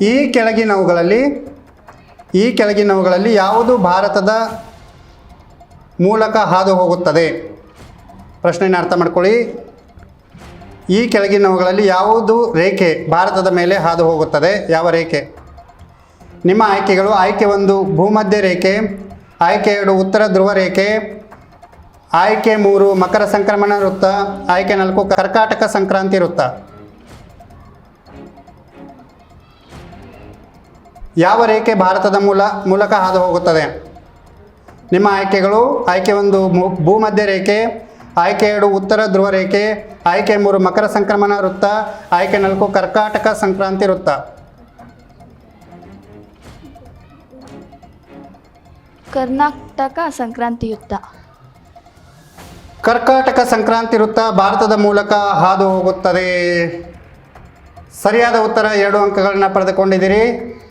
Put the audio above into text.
ಈ ಕೆಳಗಿನವುಗಳಲ್ಲಿ ಈ ಕೆಳಗಿನವುಗಳಲ್ಲಿ ಯಾವುದು ಭಾರತದ ಮೂಲಕ ಹಾದು ಹೋಗುತ್ತದೆ ಪ್ರಶ್ನೆಯನ್ನು ಅರ್ಥ ಮಾಡ್ಕೊಳ್ಳಿ. ಈ ಕೆಳಗಿನವುಗಳಲ್ಲಿ ಯಾವುದು ರೇಖೆ ಭಾರತದ ಮೇಲೆ ಹಾದು ಹೋಗುತ್ತದೆ ಯಾವ ರೇಖೆ? ನಿಮ್ಮ ಆಯ್ಕೆಗಳು ಆಯ್ಕೆ ಒಂದು ಭೂಮಧ್ಯ ರೇಖೆ, ಆಯ್ಕೆ ಎರಡು ಉತ್ತರ ಧ್ರುವ ರೇಖೆ, ಆಯ್ಕೆ ಮೂರು ಮಕರ ಸಂಕ್ರಮಣ ವೃತ್ತ, ಆಯ್ಕೆ ನಾಲ್ಕು ಕರ್ಕಾಟಕ ಸಂಕ್ರಾಂತಿ ವೃತ್ತ. ಯಾವ ರೇಖೆ ಭಾರತದ ಮೂಲ ಮೂಲಕ ಹಾದು ಹೋಗುತ್ತದೆ ನಿಮ್ಮ ಆಯ್ಕೆಗಳು ಆಯ್ಕೆ ಒಂದು ಭೂಮಧ್ಯ ರೇಖೆ ಆಯ್ಕೆ ಎರಡು ಉತ್ತರ ಧ್ರುವ ರೇಖೆ ಆಯ್ಕೆ ಮೂರು ಮಕರ ಸಂಕ್ರಮಣ ವೃತ್ತ ಆಯ್ಕೆ ನಾಲ್ಕು ಕರ್ಕಾಟಕ ಸಂಕ್ರಾಂತಿ ವೃತ್ತ. ಕರ್ನಾಟಕ ಸಂಕ್ರಾಂತಿ ಯುದ್ಧ ಕರ್ಕಾಟಕ ಸಂಕ್ರಾಂತಿ ವೃತ್ತ ಭಾರತದ ಮೂಲಕ ಹಾದು ಹೋಗುತ್ತದೆ ಸರಿಯಾದ ಉತ್ತರ ಎರಡು ಅಂಕಗಳನ್ನ ಪಡೆದುಕೊಂಡಿದ್ದೀರಿ.